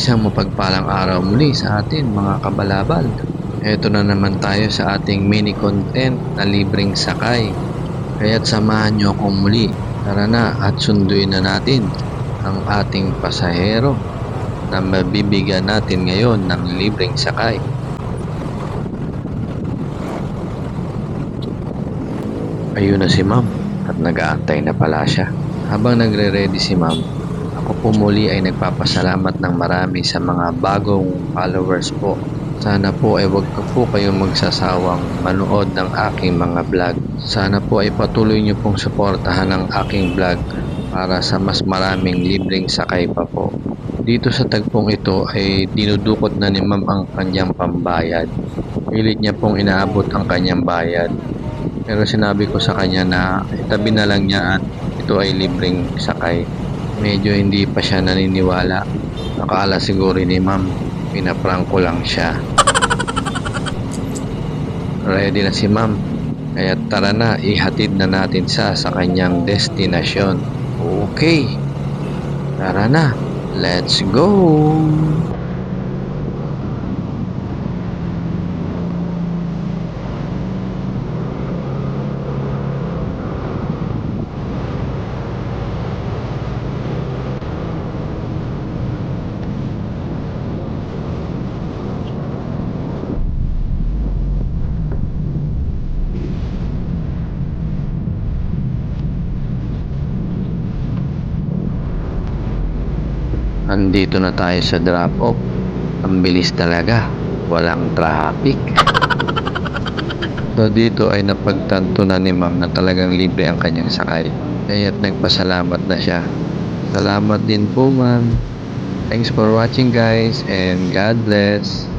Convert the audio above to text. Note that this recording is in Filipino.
Isang mapagpalang araw muli sa atin mga kabalabal. Ito na naman tayo sa ating mini content na libreng sakay. Kaya't samahan nyo akong muli. Tara na at sunduin na natin ang ating pasahero na mabibigyan natin ngayon ng libreng sakay. Ayun na si ma'am at nag-aantay na pala siya. Habang nagre-ready si ma'am, ako po muli ay nagpapasalamat ng marami sa mga bagong followers po. Sana po ay wag ko po kayong magsasawang manood ng aking mga vlog. Sana po ay patuloy niyo pong suportahan ang aking vlog para sa mas maraming libreng sakay pa po. Dito sa tagpong ito ay dinudukot na ni ma'am ang kanyang pambayad. Pilit niya pong inaabot ang kanyang bayad. Pero sinabi ko sa kanya na itabi na lang niya at ito ay libreng sakay. Medyo hindi pa siya naniniwala. Nakala siguro ni ma'am, pinaprank ko lang siya. Ready na si ma'am. Kaya tara na, ihatid na natin siya sa kanyang destinasyon. Okay. Tara na. Let's go. Andito na tayo sa drop off. Ang bilis talaga. Walang traffic. So dito ay napagtanto na ni ma'am na talagang libre ang kanyang sakay. Kaya't nagpasalamat na siya. Salamat din po ma'am. Thanks for watching guys and God bless.